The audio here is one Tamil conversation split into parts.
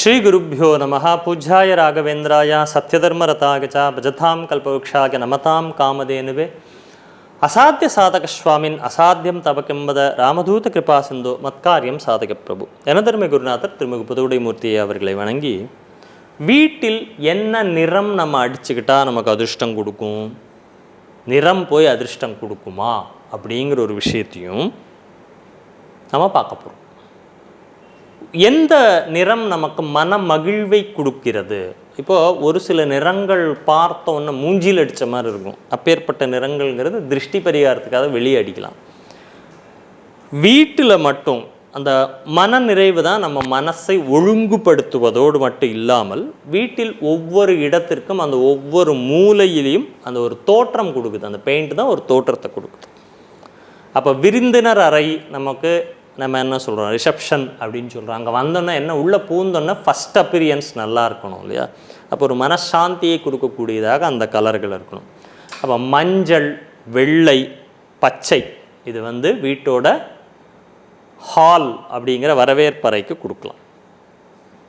ஸ்ரீ ஸ்ரீகுருப்போ நம பூஜ்யாய ராகவேந்திராய சத்யதர்மரதாகச்ச பஜதாம் கல்பவృక్షாக நமதாம் காமதேனுவே. அசாத்திய சாதக சுவாமின் அசாத்தியம் தபக்கென்பத ராமதூத கிருபா சிந்து மத்காரியம் சாதக பிரபு. எனதர்மை குருநாதர் திருமிகு புதுவுடைமூர்த்தியை அவர்களை வணங்கி வீட்டில் என்ன நிறம் நம்ம அடிச்சுக்கிட்டால் நமக்கு அதிர்ஷ்டம் கொடுக்கும்? நிறம் போய் அதிர்ஷ்டம் கொடுக்குமா? அப்படிங்கிற ஒரு விஷயத்தையும் நம்ம பார்க்க போகிறோம் எந்த நிறம் நமக்கு மன மகிழ்வை கொடுக்கிறது? இப்போது ஒரு சில நிறங்கள் பார்த்தோன்னே மூஞ்சியில் அடித்த மாதிரி இருக்கும். அப்பேற்பட்ட நிறங்கள்ங்கிறது திருஷ்டி பரிகாரத்துக்காக வெளியே அடிக்கலாம். வீட்டில் மட்டும் அந்த மன நிறைவு தான் நம்ம மனசை ஒழுங்குபடுத்துவதோடு மட்டும் இல்லாமல் வீட்டில் ஒவ்வொரு இடத்திற்கும் அந்த ஒவ்வொரு மூலையிலையும் அந்த ஒரு தோற்றம் கொடுக்குது. அந்த பெயிண்ட் தான் ஒரு தோற்றத்தை கொடுக்குது. அப்போ விருந்தினர் அறை நமக்கு நம்ம என்ன சொல்கிறோம் ரிசப்ஷன் அப்படின்னு சொல்கிறோம் அங்கே வந்தோன்னே என்ன? உள்ளே பூந்தோன்னே ஃபஸ்ட் அப்பீரியன்ஸ் நல்லா இருக்கணும் இல்லையா? அப்போ ஒரு மனசாந்தியை கொடுக்கக்கூடியதாக அந்த கலர்கள் இருக்கணும். அப்போ மஞ்சள் வெள்ளை பச்சை இது வந்து வீட்டோட ஹால் அப்படிங்கிற வரவேற்பறைக்கு கொடுக்கலாம்.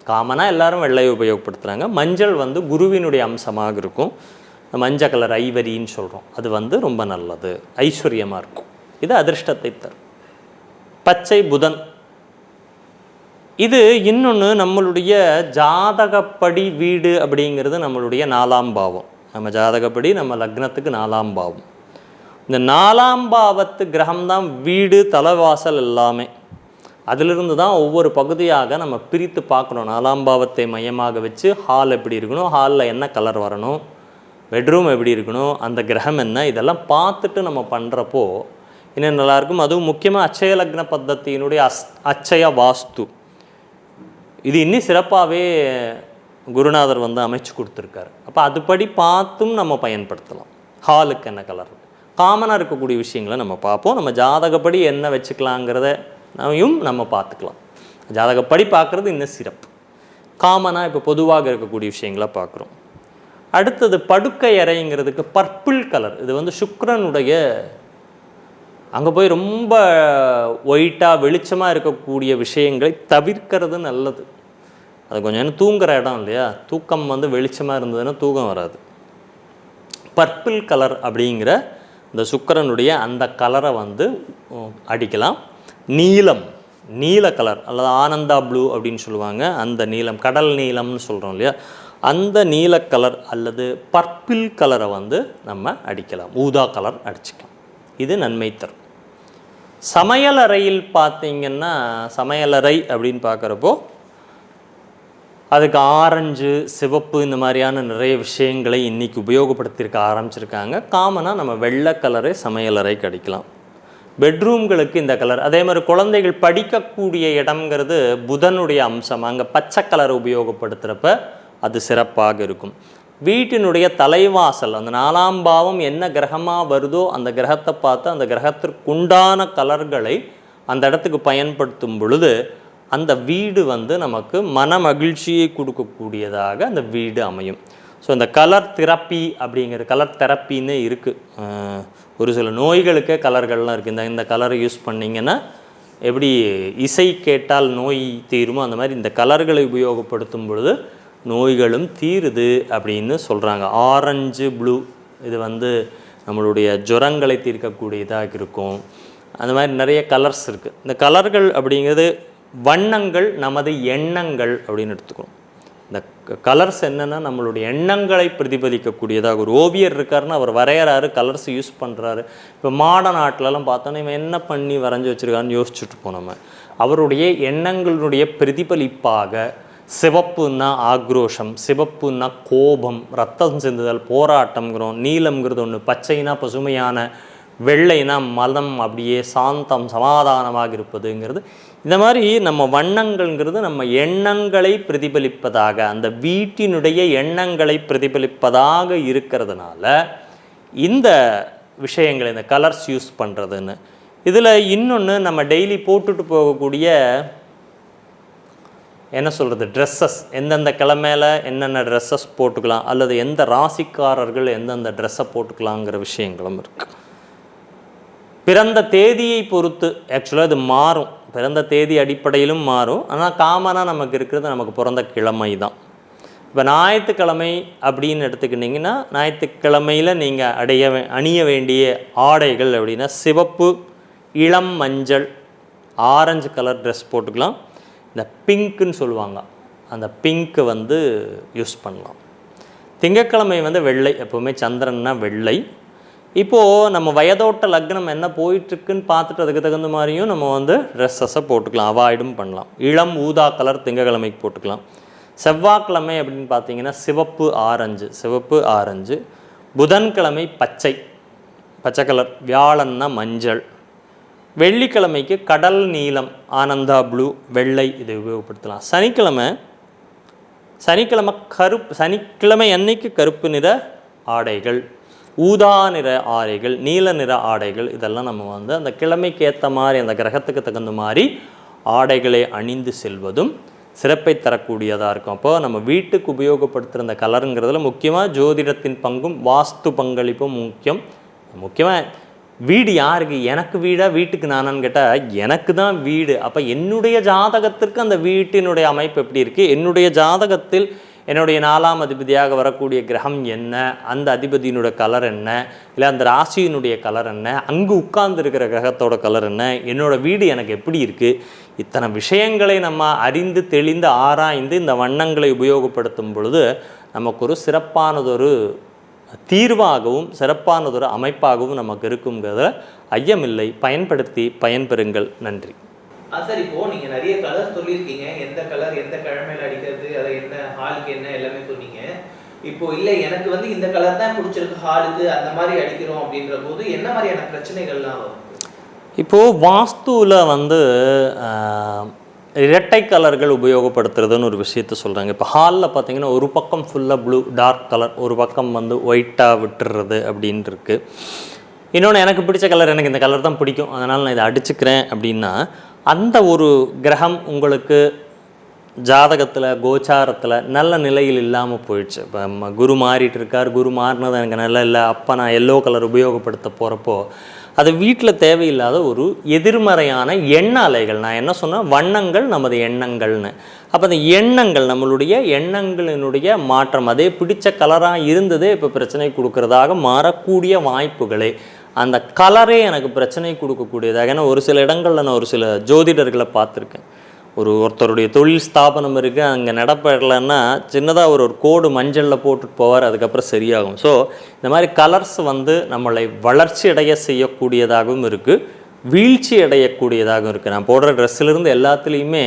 காமனாக எல்லாரும் வெள்ளையை உபயோகப்படுத்துகிறாங்க மஞ்சள் வந்து குருவினுடைய அம்சமாக இருக்கும். மஞ்சள் கலர் ஐவரின்னு சொல்கிறோம் அது வந்து ரொம்ப நல்லது. ஐஸ்வர்யமாக இருக்கும். இது அதிர்ஷ்டத்தை தரும். பச்சை புதன். இது இன்னொன்று நம்மளுடைய ஜாதகப்படி வீடு அப்படிங்கிறது நம்மளுடைய நாலாம் பாவம். நம்ம ஜாதகப்படி நம்ம லக்னத்துக்கு நாலாம் பாவம். இந்த நாலாம் பாவத்து கிரகம்தான் வீடு தலைவாசல் எல்லாமே. அதிலிருந்து தான் ஒவ்வொரு பகுதியாக நம்ம பிரித்து பார்க்கணும். நாலாம் பாவத்தை மையமாக வச்சு ஹால் எப்படி இருக்கணும் ஹாலில் என்ன கலர் வரணும் பெட்ரூம் எப்படி இருக்கணும் அந்த கிரகம் என்ன இதெல்லாம் பார்த்துட்டு நம்ம பண்ணுறப்போ இன்னும் நல்லாயிருக்கும் அதுவும் முக்கியமாக அச்சய லக்ன பத்தத்தினுடைய அஸ் அச்சய வாஸ்து இது இன்னும் சிறப்பாகவே குருநாதர் வந்து அமைச்சு கொடுத்துருக்காரு அப்போ அதுபடி பார்த்தும் நம்ம பயன்படுத்தலாம் ஹாலுக்கு என்ன கலர் காமனாக இருக்கக்கூடிய விஷயங்களை நம்ம பார்ப்போம் நம்ம ஜாதகப்படி என்ன வச்சுக்கலாங்கிறத நாமையும் நம்ம பார்த்துக்கலாம் ஜாதகப்படி பார்க்குறது இன்னும் சிறப்பு காமனாக இப்போ பொதுவாக இருக்கக்கூடிய விஷயங்களை பார்க்குறோம் அடுத்தது படுக்கை அறைங்கிறதுக்கு பர்பிள் கலர் இது வந்து சுக்ரனுடைய அங்கே போய் ரொம்ப ஒயிட்டாக வெளிச்சமாக இருக்கக்கூடிய விஷயங்களை தவிர்க்கிறது நல்லது. அது கொஞ்சம் ஏன்னா தூங்குற இடம் இல்லையா? தூக்கம் வந்து வெளிச்சமாக இருந்ததுன்னா தூக்கம் வராது. பர்பிள் கலர் அப்படிங்கிற இந்த சுக்கிரனுடைய அந்த கலரை வந்து அடிக்கலாம். நீலம் நீல கலர் அல்லது ஆனந்தா ப்ளூ அப்படின்னு சொல்லுவாங்க. அந்த நீலம் கடல் நீலம்னு சொல்கிறோம் இல்லையா? அந்த நீல கலர் அல்லது பர்பிள் கலரை வந்து நம்ம அடிக்கலாம். ஊதா கலர் அடிச்சுக்கலாம். இது நன்மை தரும். சமையலறையில் பார்த்தீங்கன்னா சமையலறை அப்படின்னு பார்க்குறப்போ அதுக்கு ஆரஞ்சு சிவப்பு இந்த மாதிரியான நிறைய விஷயங்களை இன்றைக்கி உபயோகப்படுத்தியிருக்க ஆரம்பிச்சிருக்காங்க. காமனாக நம்ம வெள்ளை கலரே சமையலறைக்கு அடிக்கலாம் பெட்ரூம்களுக்கு இந்த கலர். அதே மாதிரி குழந்தைகள் படிக்கக்கூடிய இடம்ங்கிறது புதனுடைய அம்சம். அங்கே பச்சை கலர் உபயோகப்படுத்துகிறப்ப அது சிறப்பாக இருக்கும். வீட்டினுடைய தலைவாசல் அந்த நாலாம் பாவம் என்ன கிரகமாக வருதோ அந்த கிரகத்தை பார்த்து அந்த கிரகத்திற்குண்டான கலர்களை அந்த இடத்துக்கு பயன்படுத்தும் பொழுது அந்த வீடு வந்து நமக்கு மன மகிழ்ச்சியை கொடுக்கக்கூடியதாக அந்த வீடு அமையும். ஸோ இந்த கலர் தெரப்பி அப்படிங்கிற கலர் தெரப்பின்னு இருக்குது ஒரு சில நோய்களுக்கே கலர்கள்லாம் இருக்குது இந்த இந்த கலரை யூஸ் பண்ணிங்கன்னா எப்படி இசை கேட்டால் நோய் தீருமோ அந்த மாதிரி இந்த கலர்களை உபயோகப்படுத்தும் பொழுது நோய்களும் தீருது அப்படின்னு சொல்கிறாங்க ஆரஞ்சு ப்ளூ இது வந்து நம்மளுடைய ஜுரங்களை தீர்க்கக்கூடியதாக இருக்கும். அந்த மாதிரி நிறைய கலர்ஸ் இருக்குது இந்த கலர்கள் அப்படிங்கிறது வண்ணங்கள் நமது எண்ணங்கள் அப்படின்னு எடுத்துக்கணும். இந்த கலர்ஸ் என்னென்னா நம்மளுடைய எண்ணங்களை பிரதிபலிக்கக்கூடியதாக ஒரு ஓவியர் இருக்காருன்னு அவர் வரைகிறாரு கலர்ஸ் யூஸ் பண்ணுறாரு இப்போ மாடர்ன் ஆர்ட்லலாம் பார்த்தோன்னா இவன் என்ன பண்ணி வரைஞ்சி வச்சுருக்கான்னு யோசிச்சுட்டு போனோம் அவருடைய எண்ணங்களுடைய பிரதிபலிப்பாக சிவப்புன்னா ஆக்ரோஷம் சிவப்புன்னா கோபம் ரத்தம் சிந்துதல் போராட்டம்ங்கிறோம். நீலம்ங்கிறது ஒன்று பச்சைனா பசுமையான வெள்ளைனா மதம் அப்படியே சாந்தம் சமாதானமாக இருப்பதுங்கிறது. இந்த மாதிரி நம்ம வண்ணங்கள்ங்கிறது நம்ம எண்ணங்களை பிரதிபலிப்பதாக அந்த வீட்டினுடைய எண்ணங்களை பிரதிபலிப்பதாக இருக்கிறதுனால இந்த விஷயங்களை இந்த கலர்ஸ் யூஸ் பண்ணுறதுன்னு இதில் இன்னொன்று நம்ம டெய்லி போட்டுட்டு போகக்கூடிய என்ன சொல்கிறது ட்ரெஸ்ஸஸ் எந்தெந்த கிழமையில என்னென்ன ட்ரெஸ்ஸஸ் போட்டுக்கலாம் அல்லது எந்த ராசிக்காரர்கள் எந்தெந்த ட்ரெஸ்ஸை போட்டுக்கலாங்கிற விஷயங்களும் இருக்குது பிறந்த தேதியை பொறுத்து ஆக்சுவலாக இது மாறும். பிறந்த தேதி அடிப்படையிலும் மாறும். ஆனால் காமனாக நமக்கு இருக்கிறது நமக்கு பிறந்த கிழமை தான். இப்போ ஞாயிற்றுக்கிழமை அப்படின்னு எடுத்துக்கிட்டிங்கன்னா ஞாயிற்றுக்கிழமையில் நீங்கள் அடைய அணிய வேண்டிய ஆடைகள் அப்படின்னா சிவப்பு இளம் மஞ்சள் ஆரஞ்சு கலர் ட்ரெஸ் போட்டுக்கலாம். இந்த பிங்க்குன்னு சொல்லுவாங்க. அந்த பிங்க்கு வந்து யூஸ் பண்ணலாம். திங்கட்கிழமை வந்து வெள்ளை எப்போவுமே சந்திரன்னா வெள்ளை. இப்போது நம்ம வயதோட்ட லக்னம் என்ன போயிட்டுருக்குன்னு பார்த்துட்டு அதுக்கு தகுந்த மாதிரியும் நம்ம வந்து ட்ரெஸ்ஸஸை போட்டுக்கலாம் அவாய்டும் பண்ணலாம். இளம் ஊதா கலர் திங்கக்கிழமைக்கு போட்டுக்கலாம். செவ்வாய்க்கிழமை அப்படின்னு பார்த்தீங்கன்னா சிவப்பு ஆரஞ்சு சிவப்பு ஆரஞ்சு. புதன்கிழமை பச்சை பச்சை கலர். வியாழன்னா மஞ்சள். வெள்ளிக்கிழமைக்கு கடல் நீலம் ஆனந்தா ப்ளூ வெள்ளை இதை உபயோகப்படுத்தலாம். சனிக்கிழமை சனிக்கிழமை கருப்பு சனிக்கிழமை அன்னைக்கு கருப்பு நிற ஆடைகள் ஊதா நிற ஆடைகள் நீல நிற ஆடைகள் இதெல்லாம் நம்ம வந்து அந்த கிழமைக்கு ஏற்ற மாதிரி அந்த கிரகத்துக்கு தகுந்த மாதிரி ஆடைகளை அணிந்து செல்வதும் சிறப்பை தரக்கூடியதாக இருக்கும். அப்போ நம்ம வீட்டுக்கு உபயோகப்படுத்துகிற அந்த கலருங்கிறதுல முக்கியமாக ஜோதிடத்தின் பங்கும் வாஸ்து பங்களிப்பும் முக்கியம். முக்கியமாக வீடு யாருக்கு? எனக்கு வீடா வீட்டுக்கு நானான்னு கேட்டால் எனக்கு தான் வீடு. அப்போ என்னுடைய ஜாதகத்திற்கு அந்த வீட்டினுடைய அமைப்பு எப்படி இருக்குது என்னுடைய ஜாதகத்தில் என்னுடைய நாலாம் அதிபதியாக வரக்கூடிய கிரகம் என்ன? அந்த அதிபதியினுடைய கலர் என்ன? இல்லை அந்த ராசியினுடைய கலர் என்ன? அங்கு உட்கார்ந்துருக்கிற கிரகத்தோட கலர் என்ன? என்னோட வீடு எனக்கு எப்படி இருக்குது இத்தனை விஷயங்களை நம்ம அறிந்து தெளிந்து ஆராய்ந்து இந்த வண்ணங்களை உபயோகப்படுத்தும் பொழுது நமக்கு ஒரு சிறப்பானதொரு தீர்வாகவும் சிறப்பானதொரு அமைப்பாகவும் நமக்கு இருக்குங்கிறத ஐயமில்லை. பயன்படுத்தி பயன்பெறுங்கள். நன்றி. ஆ சார் இப்போ நீங்க நிறைய கலர் சொல்லியிருக்கீங்க. எந்த கலர் எந்த கிழமையில அடிக்கிறது அதை என்ன ஹாலுக்கு என்ன எல்லாமே சொன்னீங்க. இப்போ இல்ல எனக்கு வந்து இந்த கலர் தான் பிடிச்சிருக்கு ஹாலுக்கு அந்த மாதிரி அடிக்கிறோம் அப்படின்ற போது என்ன மாதிரியான பிரச்சனைகள்லாம் வரும்? இப்போது வாஸ்துவில் வந்து இரட்டை கலர்கள் உபயோகப்படுத்துறதுன்னு ஒரு விஷயத்த சொல்கிறாங்க இப்போ ஹாலில் பார்த்தீங்கன்னா ஒரு பக்கம் ஃபுல்லாக ப்ளூ டார்க் கலர் ஒரு பக்கம் வந்து ஒயிட்டாக விட்டுறது அப்படின்ட்டு இருக்கு. இன்னொன்று எனக்கு பிடிச்ச கலர் எனக்கு இந்த கலர் தான் பிடிக்கும். அதனால் நான் இதை அடிச்சுக்கிறேன் அப்படின்னா அந்த ஒரு கிரகம் உங்களுக்கு ஜாதகத்தில் கோச்சாரத்தில் நல்ல நிலையில் இல்லாமல் போயிடுச்சு. இப்போ குரு மாறிட்டு இருக்கார். குரு மாறினது எனக்கு நல்லா இல்லை. அப்போ நான் எல்லோ கலர் உபயோகப்படுத்த போகிறப்போ அது வீட்டில் தேவையில்லாத ஒரு எதிர்மறையான எண்ண அலைகள். நான் என்ன சொன்னேன் வண்ணங்கள் நமது எண்ணங்கள்னு. அப்போ அந்த எண்ணங்கள் நம்மளுடைய எண்ணங்களினுடைய மாற்றம் அதே பிடிச்ச கலராக இருந்ததே இப்போ பிரச்சனை கொடுக்கறதாக மாறக்கூடிய வாய்ப்புகளே அந்த கலரே எனக்கு பிரச்சனை கொடுக்கக்கூடியதாக. ஏன்னா ஒரு சில இடங்களில் நான் ஒரு சில ஜோதிடர்களை பார்த்துருக்கேன். ஒரு ஒருத்தருடைய தொழில் ஸ்தாபனம் இருக்குது அங்கே நடப்படலைன்னா சின்னதாக ஒரு ஒரு கோடு மஞ்சளில் போட்டுட்டு போவார் அதுக்கப்புறம் சரியாகும். ஸோ இந்த மாதிரி கலர்ஸ் வந்து நம்மளை வளர்ச்சி அடைய செய்யக்கூடியதாகவும் இருக்குது வீழ்ச்சி அடையக்கூடியதாகவும் இருக்குது நான் போடுற ட்ரெஸ்ஸிலிருந்து எல்லாத்துலேயுமே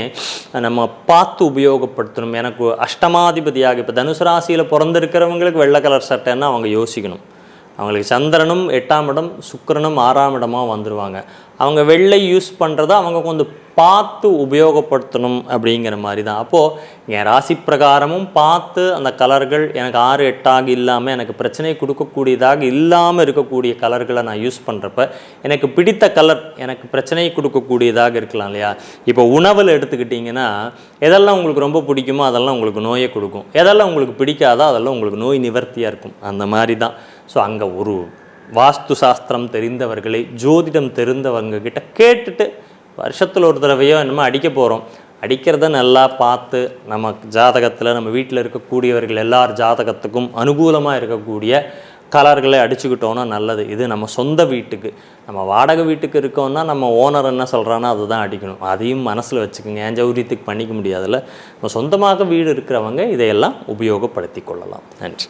நம்ம பார்த்து உபயோகப்படுத்தணும். எனக்கு அஷ்டமாதிபதியாக இப்போ தனுசு ராசியில் பிறந்திருக்கிறவங்களுக்கு வெள்ளை கலர் சட்டைன்னா அவங்க யோசிக்கணும். அவங்களுக்கு சந்திரனும் எட்டாம் இடம் சுக்கிரனும் ஆறாம் இடமாக வந்துடுவாங்க அவங்க வெள்ளை யூஸ் பண்ணுறத அவங்க கொஞ்சம் பார்த்து உபயோகப்படுத்தணும் அப்படிங்கிற மாதிரி தான் அப்போது என் ராசி பிரகாரமும் பார்த்து அந்த கலர்கள் எனக்கு ஆறு எட்டாக இல்லாமல் எனக்கு பிரச்சனை கொடுக்கக்கூடியதாக இல்லாமல் இருக்கக்கூடிய கலர்களை நான் யூஸ் பண்ணுறப்ப எனக்கு பிடித்த கலர் எனக்கு பிரச்சனை கொடுக்கக்கூடியதாக இருக்கலாம் இல்லையா? இப்போ உணவில் எடுத்துக்கிட்டிங்கன்னா எதெல்லாம் உங்களுக்கு ரொம்ப பிடிக்குமோ அதெல்லாம் உங்களுக்கு நோயை கொடுக்கும். எதெல்லாம் உங்களுக்கு பிடிக்காதோ அதெல்லாம் உங்களுக்கு நோய் நிவர்த்தியாக இருக்கும். அந்த மாதிரி தான் ஸோ அங்கே ஒரு வாஸ்து சாஸ்திரம் தெரிந்தவர்களை ஜோதிடம் தெரிந்தவங்க கிட்ட கேட்டுட்டு வருஷத்தில் ஒரு தடவையோ என்னமோ அடிக்க போகிறோம் அடிக்கிறத நல்லா பார்த்து நம்ம ஜாதகத்தில் நம்ம வீட்டில் இருக்கக்கூடியவர்கள் எல்லார் ஜாதகத்துக்கும் அனுகூலமாக இருக்கக்கூடிய கலர்களை அடிச்சுக்கிட்டோன்னா நல்லது. இது நம்ம சொந்த வீட்டுக்கு. நம்ம வாடகை வீட்டுக்கு இருக்கோம்னா நம்ம ஓனர் என்ன சொல்கிறானோ அதுதான் அடிக்கணும். அதையும் மனசில் வச்சுக்கோங்க. ஏன் ஜௌரியத்துக்கு பண்ணிக்க முடியாதுல்ல? நம்ம சொந்தமாக வீடு இருக்கிறவங்க இதையெல்லாம் உபயோகப்படுத்தி கொள்ளலாம். நன்றி.